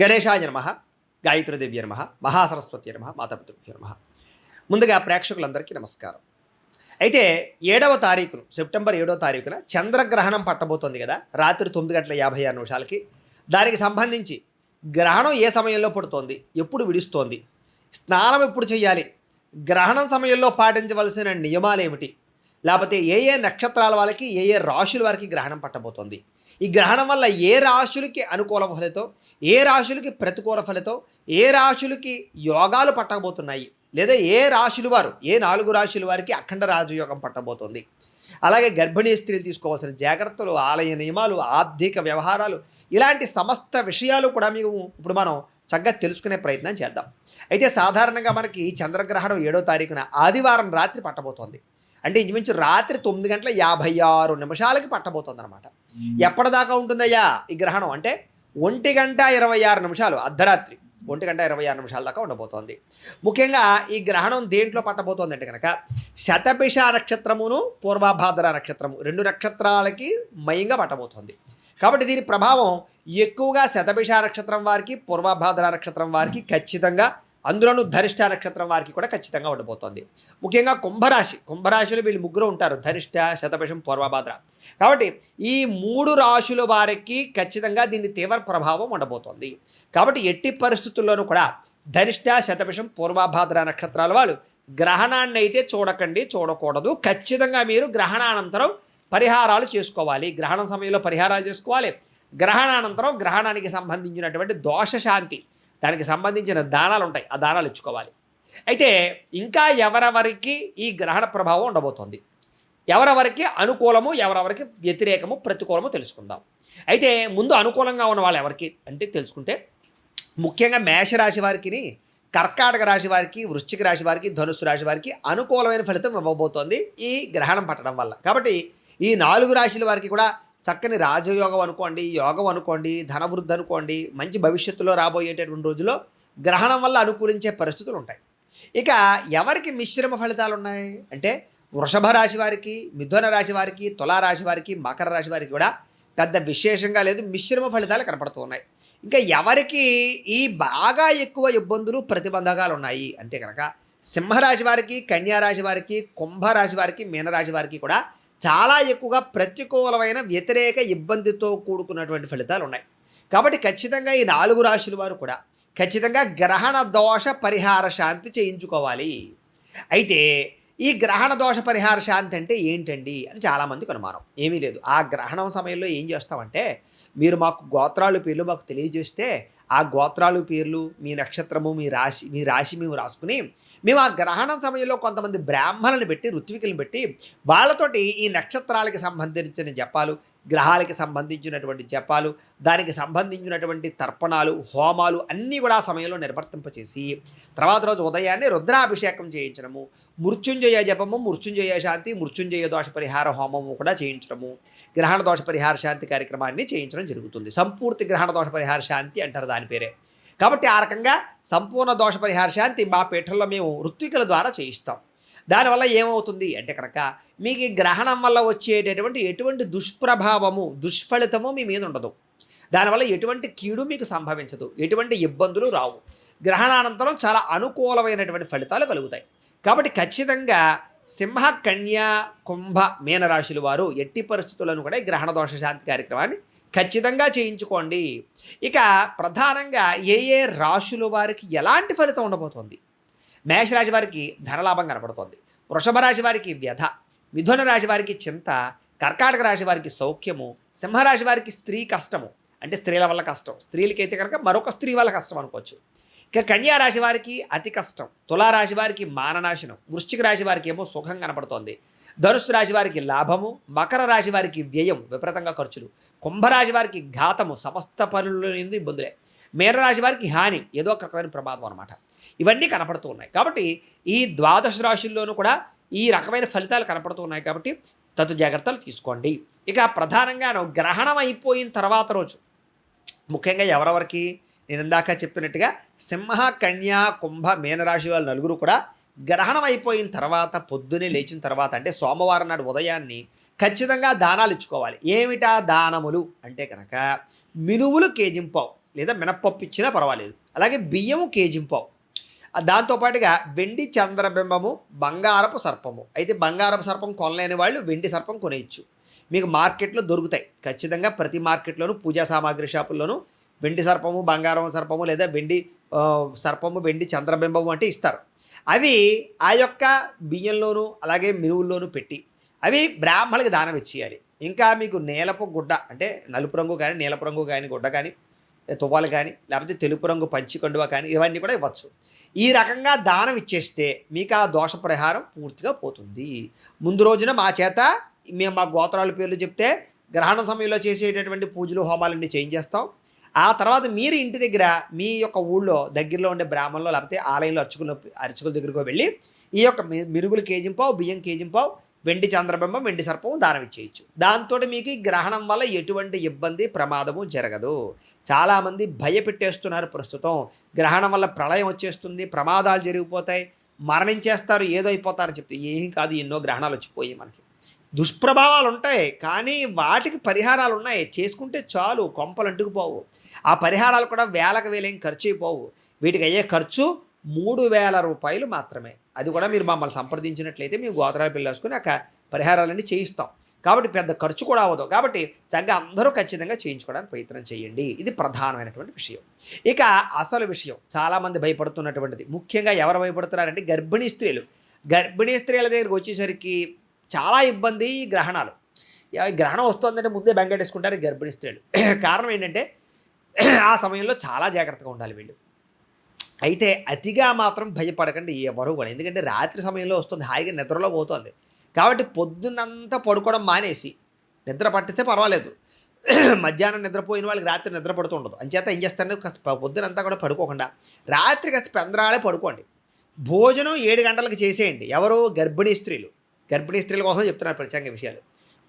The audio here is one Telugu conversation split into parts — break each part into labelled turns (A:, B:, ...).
A: గణేశాయ నమ గాయత్రీదేవి నమ మహాసరస్వతి నమ మాతాపితృభ్య నమ. ముందుగా ప్రేక్షకులందరికీ నమస్కారం. అయితే ఏడవ తారీఖును సెప్టెంబర్ ఏడవ తారీఖున చంద్రగ్రహణం పట్టబోతోంది కదా రాత్రి తొమ్మిది గంటల యాభై ఆరు నిమిషాలకి. దానికి సంబంధించి గ్రహణం ఏ సమయంలో పడుతోంది ఎప్పుడు విడుస్తోంది స్నానం ఎప్పుడు చేయాలి గ్రహణం సమయంలో పాటించవలసిన నియమాలు ఏమిటి లేకపోతే ఏ ఏ నక్షత్రాల వాళ్ళకి ఏ ఏ రాశుల వారికి గ్రహణం పట్టబోతోంది. ఈ గ్రహణం వల్ల ఏ రాశులకి అనుకూల ఫలితం ఏ రాశులకి ప్రతికూల ఫలితం ఏ రాశులకి యోగాలు పట్టబోతున్నాయి లేదా ఏ రాశుల వారు ఏ నాలుగు రాశుల వారికి అఖండ రాజయోగం పట్టబోతోంది. అలాగే గర్భిణీ స్త్రీలు తీసుకోవాల్సిన జాగ్రత్తలు ఆలయ నియమాలు ఆర్థిక వ్యవహారాలు ఇలాంటి సమస్త విషయాలు కూడా మేము ఇప్పుడు మనం చక్కగా తెలుసుకునే ప్రయత్నం చేద్దాం. అయితే సాధారణంగా మనకి చంద్రగ్రహణం ఏడో తారీఖున ఆదివారం రాత్రి పట్టబోతోంది. అంటే ఇంచుమించు రాత్రి తొమ్మిది గంటల యాభై ఆరు నిమిషాలకి పట్టబోతోంది అనమాట ఎప్పటిదాకా ఉంటుందయ్యా ఈ గ్రహణం? అంటే ఒంటి గంట ఇరవై ఆరు నిమిషాలు అర్ధరాత్రి. ఒంటి గంట ఇరవై ఆరు నిమిషాల దాకా ఉండబోతోంది. ముఖ్యంగా ఈ గ్రహణం దేంట్లో పట్టబోతోంది అంటే కనుక శతభిష నక్షత్రమును పూర్వభాద్ర నక్షత్రము రెండు నక్షత్రాలకి మయంగా పట్టబోతోంది. కాబట్టి దీని ప్రభావం ఎక్కువగా శతభిష నక్షత్రం వారికి పూర్వభాద్ర నక్షత్రం వారికి ఖచ్చితంగా అందులోనూ ధరిష్ట నక్షత్రం వారికి కూడా ఖచ్చితంగా ఉండబోతోంది. ముఖ్యంగా కుంభరాశి కుంభరాశిలో వీళ్ళు ముగ్గురు ఉంటారు ధరిష్ట శతపశం పూర్వభాద్ర. కాబట్టి ఈ మూడు రాశుల వారికి ఖచ్చితంగా దీని తీవ్ర ప్రభావం ఉండబోతోంది. కాబట్టి ఎట్టి పరిస్థితుల్లోనూ కూడా ధరిష్ట శతపశం పూర్వభాద్ర నక్షత్రాల వాళ్ళు గ్రహణాన్ని అయితే చూడకండి చూడకూడదు. ఖచ్చితంగా మీరు గ్రహణానంతరం పరిహారాలు చేసుకోవాలి. గ్రహణం సమయంలో పరిహారాలు చేసుకోవాలి. గ్రహణానంతరం గ్రహణానికి సంబంధించినటువంటి దోషశాంతి దానికి సంబంధించిన దానాలు ఉంటాయి. ఆ దానాలు ఇచ్చుకోవాలి. అయితే ఇంకా ఎవరెవరికి ఈ గ్రహణ ప్రభావం ఉండబోతోంది. ఎవరెవరికి అనుకూలము ఎవరెవరికి వ్యతిరేకము ప్రతికూలము తెలుసుకుందాం. అయితే ముందు అనుకూలంగా ఉన్న వాళ్ళు ఎవరికి అంటే తెలుసుకుంటే ముఖ్యంగా మేషరాశి వారికి కర్కాటక రాశి వారికి వృశ్చిక రాశి వారికి ధనుసు రాశి వారికి అనుకూలమైన ఫలితం ఇవ్వబోతోంది ఈ గ్రహణం పట్టడం వల్ల. కాబట్టి ఈ నాలుగు రాశుల వారికి కూడా చక్కని రాజయోగం అనుకోండి యోగం అనుకోండి ధనవృద్ధి అనుకోండి మంచి భవిష్యత్తులో రాబోయేటటువంటి రోజుల్లో గ్రహణం వల్ల అనుకూలించే పరిస్థితులు ఉంటాయి. ఇక ఎవరికి మిశ్రమ ఫలితాలు ఉన్నాయి? అంటే వృషభ రాశి వారికి మిథున రాశి వారికి తులారాశి వారికి మకర రాశి వారికి కూడా పెద్ద విశేషంగా లేదు మిశ్రమ ఫలితాలు కనపడుతున్నాయి. ఇంకా ఎవరికి ఈ బాగా ఎక్కువ ఇబ్బందులు ప్రతిబంధకాలు ఉన్నాయి? అంటే కనుక సింహరాశి వారికి కన్యారాశి వారికి కుంభరాశి వారికి మీనరాశి వారికి కూడా చాలా ఎక్కువగా ప్రతికూలమైన వ్యతిరేక ఇబ్బందితో కూడుకున్నటువంటి ఫలితాలు ఉన్నాయి. కాబట్టి ఖచ్చితంగా ఈ నాలుగు రాశుల వారు కూడా ఖచ్చితంగా గ్రహణ దోష పరిహార శాంతి చేయించుకోవాలి. అయితే ఈ గ్రహణ దోష పరిహార శాంతి అంటే ఏంటండి అని చాలామందికి అనుమానం. ఏమీ లేదు. ఆ గ్రహణం సమయంలో ఏం చేస్తామంటే మీరు మాకు గోత్రాలు పేర్లు మాకు తెలియజేస్తే ఆ గోత్రాలు పేర్లు మీ నక్షత్రము మీ రాశి మీ రాశి మేము రాసుకుని మేము ఆ గ్రహణం సమయంలో కొంతమంది బ్రాహ్మణులను పెట్టి ఋత్వికులను పెట్టి వాళ్ళతోటి ఈ నక్షత్రాలకి సంబంధించిన జపాలు గ్రహాలకి సంబంధించినటువంటి జపాలు దానికి సంబంధించినటువంటి తర్పణాలు హోమాలు అన్నీ కూడా ఆ సమయంలో నిర్వర్తింపచేసి తర్వాత రోజు ఉదయాన్నే రుద్రాభిషేకం చేయించడము మృత్యుంజయ జపము మృత్యుంజయ శాంతి మృత్యుంజయ దోష పరిహార హోమము కూడా చేయించడము గ్రహణ దోష పరిహార శాంతి కార్యక్రమాన్ని చేయించడం జరుగుతుంది. సంపూర్తి గ్రహణ దోష పరిహార శాంతి అంటారు దాని పేరే. కాబట్టి ఆ రకంగా సంపూర్ణ దోష పరిహార శాంతి మా పీఠంలో మేము ఋత్వికల ద్వారా చేయిస్తాం. దానివల్ల ఏమవుతుంది అంటే కనుక మీకు ఈ గ్రహణం వల్ల వచ్చేటటువంటి ఎటువంటి దుష్ప్రభావము దుష్ఫలితము మీ మీద ఉండదు. దానివల్ల ఎటువంటి కీడు మీకు సంభవించదు. ఎటువంటి ఇబ్బందులు రావు. గ్రహణానంతరం చాలా అనుకూలమైనటువంటి ఫలితాలు కలుగుతాయి. కాబట్టి ఖచ్చితంగా సింహ కన్య కుంభ మీనరాశుల వారు ఎట్టి పరిస్థితులను కూడా గ్రహణ దోష శాంతి కార్యక్రమాన్ని ఖచ్చితంగా చేయించుకోండి. ఇక ప్రధానంగా ఏ ఏ రాశుల వారికి ఎలాంటి ఫలితం ఉండబోతోంది? మేషరాశి వారికి ధనలాభం కనబడుతోంది వృషభ రాశి వారికి వ్యధ. మిథున రాశి వారికి చింత. కర్కాటక రాశి వారికి సౌఖ్యము. సింహరాశి వారికి స్త్రీ కష్టము. అంటే స్త్రీల వల్ల కష్టం. స్త్రీలకైతే కనుక మరొక స్త్రీ వల్ల కష్టం అనుకోవచ్చు. ఇక కన్యా రాశి వారికి అతి కష్టం. తులారాశి వారికి మాననాశనం. వృశ్చిక రాశి వారికి ఏమో సుఖం కనపడుతోంది. ధనుసు రాశి వారికి లాభము మకర రాశి వారికి వ్యయం విపరీతంగా ఖర్చులు. కుంభరాశి వారికి ఘాతము సమస్త పనుల నుండి ఇబ్బందులే. మీనరాశి వారికి హాని ఏదో ఒక రకమైన ప్రమాదం అనమాట ఇవన్నీ కనపడుతూ ఉన్నాయి. కాబట్టి ఈ ద్వాదశ రాశుల్లోనూ కూడా ఈ రకమైన ఫలితాలు కనపడుతూ ఉన్నాయి కాబట్టి తదు జాగ్రత్తలు తీసుకోండి. ఇక ప్రధానంగాను గ్రహణం అయిపోయిన తర్వాత రోజు ముఖ్యంగా ఎవరెవరికి నేను ఇందాక చెప్పినట్టుగా సింహ కన్యా కుంభ మీనరాశి వాళ్ళ నలుగురు కూడా గ్రహణం అయిపోయిన తర్వాత పొద్దునే లేచిన తర్వాత అంటే సోమవారం నాడు ఉదయాన్ని ఖచ్చితంగా దానాలు ఇచ్చుకోవాలి. ఏమిటా దానములు? అంటే కనుక మినువులు కేజింపావు లేదా మినప్పప్పు ఇచ్చినా పర్వాలేదు. అలాగే బియ్యము కేజింపావు. దాంతోపాటుగా వెండి చంద్రబింబము బంగారపు సర్పము. అయితే బంగారపు సర్పం కొనలేని వాళ్ళు వెండి సర్పం కొనేయచ్చు. మీకు మార్కెట్లో దొరుకుతాయి. ఖచ్చితంగా ప్రతి మార్కెట్లోనూ పూజా సామాగ్రి షాపుల్లోనూ వెండి సర్పము బంగారం సర్పము లేదా వెండి సర్పము వెండి చంద్రబింబము అంటే ఇస్తారు. అవి ఆ యొక్క బియ్యంలోనూ అలాగే మినువుల్లోనూ పెట్టి అవి బ్రాహ్మణులకు దానం ఇచ్చేయాలి. ఇంకా మీకు నేలపు గుడ్డ అంటే నలుపు రంగు కానీ నీలపు రంగు కానీ గుడ్డ కానీ తువ్వాలు కానీ లేకపోతే తెలుపు రంగు పంచి కండువ కానీ ఇవన్నీ కూడా ఇవ్వచ్చు. ఈ రకంగా దానం ఇచ్చేస్తే మీకు ఆ దోష పరిహారం పూర్తిగా పోతుంది. ముందు రోజున మా చేత మేము మా గోత్రాల పేర్లు చెప్తే గ్రహణ సమయంలో చేసేటటువంటి పూజలు హోమాలన్నీ చేయించేస్తాం ఆ తర్వాత మీరు ఇంటి దగ్గర మీ యొక్క ఊళ్ళో దగ్గరలో ఉండే బ్రాహ్మణలో లేకపోతే ఆలయంలో అర్చకులు అర్చకుల దగ్గరకు వెళ్ళి ఈ యొక్క మి- మిరుగులు కేజింపావు బియ్యం కేజింపావు వెండి చంద్రబింబం వెండి సర్పం దానం ఇచ్చేయచ్చు. దాంతో మీకు ఈ గ్రహణం వల్ల ఎటువంటి ఇబ్బంది ప్రమాదము జరగదు. చాలామంది భయపెట్టేస్తున్నారు ప్రస్తుతం. గ్రహణం వల్ల ప్రళయం వచ్చేస్తుంది ప్రమాదాలు జరిగిపోతాయి మరణించేస్తారు ఏదో అయిపోతారని చెప్తే ఏం కాదు ఎన్నో గ్రహణాలు వచ్చిపోయి మనకి. దుష్ప్రభావాలు ఉంటాయి కానీ వాటికి పరిహారాలు ఉన్నాయి చేసుకుంటే చాలు కొంపలు అంటుకుపోవు. ఆ పరిహారాలు కూడా వేలకు వేలేం ఖర్చు అయిపోవు వీటికి అయ్యే ఖర్చు మూడు వేల రూపాయలు మాత్రమే. అది కూడా మీరు మమ్మల్ని సంప్రదించినట్లయితే మేము గోత్రాలు పిల్లేసుకుని ఆ పరిహారాలన్నీ చేయిస్తాం. కాబట్టి పెద్ద ఖర్చు కూడా అవ్వదు. కాబట్టి చక్కగా అందరూ ఖచ్చితంగా చేయించుకోవడానికి ప్రయత్నం చేయండి. ఇది ప్రధానమైనటువంటి విషయం. ఇక అసలు విషయం. చాలామంది భయపడుతున్నటువంటిది. ముఖ్యంగా ఎవరు భయపడుతున్నారంటే గర్భిణీ స్త్రీలు. గర్భిణీ స్త్రీల దగ్గరికి వచ్చేసరికి చాలా ఇబ్బంది గ్రహణాలు. గ్రహణం వస్తుందంటే ముందే బెంగటేసుకుంటారు గర్భిణీ స్త్రీలు. కారణం ఏంటంటే ఆ సమయంలో చాలా జాగ్రత్తగా ఉండాలి వీళ్ళు. అయితే అతిగా మాత్రం భయపడకండి ఎవరు కూడా. ఎందుకంటే రాత్రి సమయంలో వస్తుంది హాయిగా నిద్రలో పోతుంది. కాబట్టి పొద్దున్నంతా పడుకోవడం మానేసి నిద్ర పట్టితే పర్వాలేదు. మధ్యాహ్నం నిద్రపోయిన వాళ్ళకి రాత్రి నిద్ర పడుతూ ఉండదు. అంచేత ఏం చేస్తారంటే కాస్త పొద్దునంతా కూడా పడుకోకుండా రాత్రి కాస్త పెందరాలే పడుకోండి. భోజనం ఏడు గంటలకు చేసేయండి. ఎవరు? గర్భిణీ స్త్రీలు. గర్భిణీ స్త్రీల కోసం చెప్తున్నారు ప్రత్యేక విషయాలు.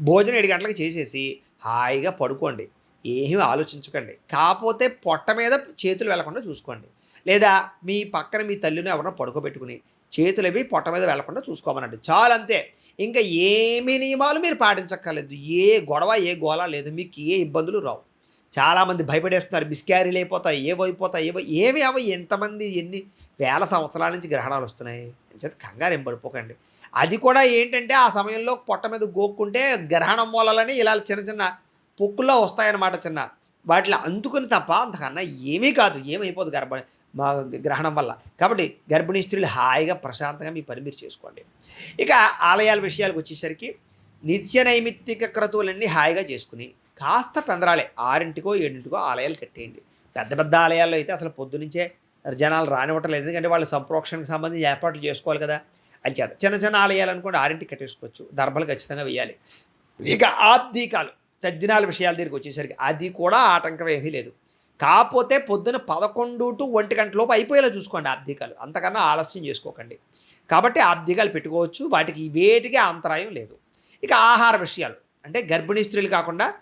A: భోజనం ఏడు గంటలకు చేసేసి హాయిగా పడుకోండి. ఏమీ ఆలోచించకండి. కాకపోతే పొట్ట మీద చేతులు వెళ్ళకుండా చూసుకోండి. లేదా మీ పక్కన మీ తల్లిని ఎవరినో పడుకోబెట్టుకుని చేతులు అవి పొట్ట మీద వెళ్ళకుండా చూసుకోమనండి. చాలు అంతే. ఇంకా ఏమి నియమాలు మీరు పాటించక్కర్లేదు. ఏ గొడవ ఏ గోళ లేదు. మీకు ఏ ఇబ్బందులు రావు. చాలామంది భయపడేస్తున్నారు. మిస్క్యారీలు అయిపోతాయి ఏవో అయిపోతాయి ఏవో ఏవి అవ ఎంతమంది ఎన్ని వేల సంవత్సరాల నుంచి గ్రహణాలు వస్తున్నాయి. చేత కంగారు ఏం పడిపోకండి. అది కూడా ఏంటంటే ఆ సమయంలో పొట్ట మీద గోక్కుంటే గ్రహణం మూలలని ఇలా చిన్న చిన్న పొక్కుల్లో వస్తాయన్నమాట చిన్న. వాటిలో అందుకుని తప్ప అంతకన్నా ఏమీ కాదు. ఏమైపోదు గర్భ మా గ్రహణం వల్ల. కాబట్టి గర్భిణీ స్త్రీలు హాయిగా ప్రశాంతంగా మీ పని మీరు చేసుకోండి. ఇక ఆలయాల విషయాలకు వచ్చేసరికి నిత్య నైమిత్తిక క్రతువులన్నీ హాయిగా చేసుకుని కాస్త పెందరాలే. ఆరింటికో ఏడింటికో ఆలయాలు కట్టేయండి. పెద్ద పెద్ద ఆలయాల్లో అయితే అసలు పొద్దునుంచే జనాలు రానివ్వట్లేదు ఎందుకంటే వాళ్ళు సంప్రోక్షణకు సంబంధించి ఏర్పాట్లు చేసుకోవాలి కదా. అని చేత చిన్న చిన్న ఆలయాలు అనుకోండి ఆరింటికి కట్టేసుకోవచ్చు. దర్భలు ఖచ్చితంగా వేయాలి. ఇక ఆబ్దీకాలు తద్దినాల విషయాల దగ్గరికి వచ్చేసరికి అది కూడా ఆటంకం ఏమీ లేదు. కాకపోతే పొద్దున పదకొండు టు ఒంటి గంటలోపు అయిపోయేలా చూసుకోండి ఆబ్దికాలు అంతకన్నా ఆలస్యం చేసుకోకండి. కాబట్టి ఆబ్దికాలు పెట్టుకోవచ్చు. వాటికి వేటికి అంతరాయం లేదు. ఇక ఆహార విషయాలు. అంటే గర్భిణీ స్త్రీలు కాకుండా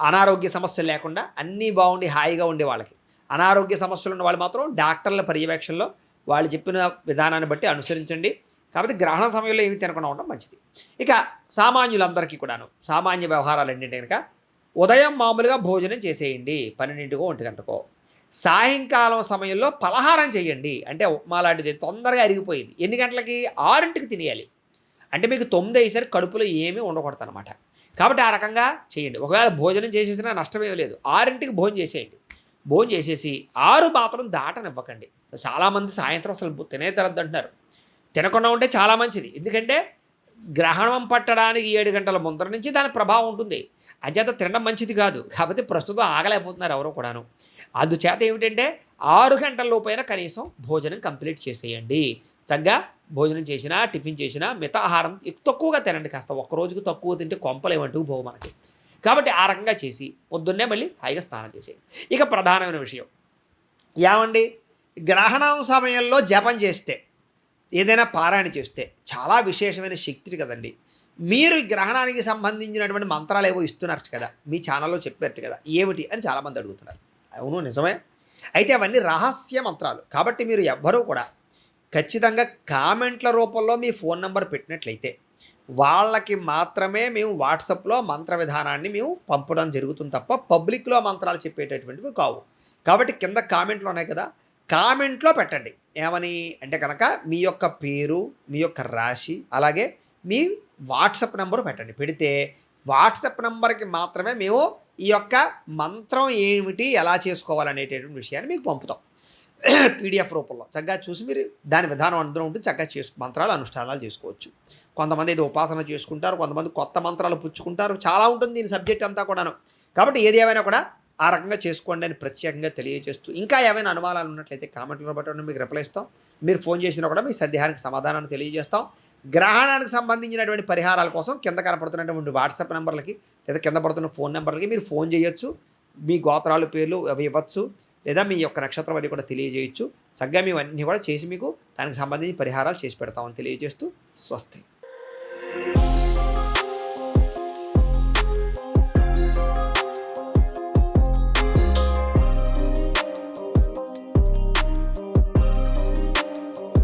A: అనారోగ్య సమస్యలు లేకుండా అన్నీ బాగుండి హాయిగా ఉండే వాళ్ళకి. అనారోగ్య సమస్యలు ఉన్న వాళ్ళు మాత్రం డాక్టర్ల పర్యవేక్షణలో వాళ్ళు చెప్పిన విధానాన్ని బట్టి అనుసరించండి. కాబట్టి గ్రహణ సమయంలో ఏమి తినకుండా ఉండడం మంచిది. ఇక సామాన్యులందరికీ కూడాను సామాన్య వ్యవహారాలు ఏంటంటే కనుక ఉదయం మామూలుగా భోజనం చేసేయండి పన్నెండింటికో ఒంటి గంటకో సాయంకాలం సమయంలో పలహారం చేయండి. అంటే ఉప్మా లాంటిది తొందరగా అరిగిపోయింది. ఎన్ని గంటలకి? ఆరింటికి తినేయాలి. అంటే మీకు తొమ్మిది అయ్యేసరికి కడుపులో ఏమీ ఉండకూడదు అనమాట కాబట్టి ఆ రకంగా చేయండి. ఒకవేళ భోజనం చేసేసినా నష్టమేమీ లేదు. ఆరింటికి భోజనం చేసేయండి. భోజనం చేసేసి ఆరు మాత్రం దాటనివ్వకండి. చాలామంది సాయంత్రం అసలు తినేతరద్దు అంటున్నారు. తినకుండా ఉంటే చాలా మంచిది. ఎందుకంటే గ్రహణం పట్టడానికి ఏడు గంటల ముందర నుంచి దాని ప్రభావం ఉంటుంది. అంచేత తినడం మంచిది కాదు. కాకపోతే ప్రస్తుతం ఆగలేకపోతున్నారు ఎవరో కూడాను. అందుచేత ఏమిటంటే ఆరు గంటల లోపైన కనీసం భోజనం కంప్లీట్ చేసేయండి. చక్కగా భోజనం చేసినా టిఫిన్ చేసినా మితాహారం తక్కువగా తినండి. కాస్త ఒక్క రోజుకు తక్కువ తింటే కొంపలేమంటూ పోవు మనకి. కాబట్టి ఆ రకంగా చేసి పొద్దున్నే మళ్ళీ హాయిగా స్నానం చేసేయండి. ఇక ప్రధానమైన విషయం. ఏమండి? గ్రహణం సమయంలో జపం చేస్తే ఏదైనా పారాయణ చేస్తే చాలా విశేషమైన శక్తి కదండి. మీరు ఈ గ్రహణానికి సంబంధించినటువంటి మంత్రాలు ఏవో ఇస్తున్నారు కదా మీ ఛానల్లో చెప్పారు కదా ఏమిటి అని చాలామంది అడుగుతున్నారు. అవును నిజమే. అయితే అవన్నీ రహస్య మంత్రాలు. కాబట్టి మీరు ఎవ్వరూ కూడా ఖచ్చితంగా కామెంట్ల రూపంలో మీ ఫోన్ నెంబర్ పెట్టినట్లయితే వాళ్ళకి మాత్రమే మేము వాట్సాప్లో మంత్ర విధానాన్ని మేము పంపడం జరుగుతుంది తప్ప పబ్లిక్లో మంత్రాలు చెప్పేటటువంటివి కావు. కాబట్టి కింద కామెంట్లు ఉన్నాయి కదా కామెంట్లో పెట్టండి. ఏమని అంటే కనుక మీ యొక్క పేరు మీ యొక్క రాశి అలాగే మీ వాట్సాప్ నెంబర్ పెట్టండి. పెడితే వాట్సాప్ నెంబర్కి మాత్రమే మేము ఈ యొక్క మంత్రం ఏమిటి ఎలా చేసుకోవాలనేటటువంటి విషయాన్ని మీకు పంపుతాం. పీడిఎఫ్ రూపంలో. చక్కగా చూసి మీరు దాని విధానం అందులో ఉంటుంది చక్కగా చేసు మంత్రాలు అనుష్ఠానాలు చేసుకోవచ్చు. కొంతమంది ఇది ఉపాసన చేసుకుంటారు కొంతమంది కొత్త మంత్రాలు పుచ్చుకుంటారు. చాలా ఉంటుంది దీని సబ్జెక్ట్ అంతా కూడాను. కాబట్టి ఏది ఏమైనా కూడా ఆ రకంగా చేసుకోండి అని ప్రత్యేకంగా తెలియజేస్తూ ఇంకా ఏమైనా అనుమానాలు ఉన్నట్లయితే కామెంట్లో బట్టి మీకు రిప్లై ఇస్తాం. మీరు ఫోన్ చేసినా కూడా మీ సందేహానికి సమాధానాన్ని తెలియజేస్తాం. గ్రహణానికి సంబంధించినటువంటి పరిహారాల కోసం కింద కనపడుతున్నటువంటి వాట్సాప్ నెంబర్లకి లేదా కింద పడుతున్న ఫోన్ నెంబర్లకి మీరు ఫోన్ చేయొచ్చు. మీ గోత్రాలు పేర్లు అవి ఇవ్వచ్చు లేదా మీ యొక్క నక్షత్రం అది కూడా తెలియజేయచ్చు. చక్కగా మేము అన్నీ కూడా చేసి మీకు దానికి సంబంధించి పరిహారాలు చేసి పెడతామని తెలియజేస్తూ స్వస్తి.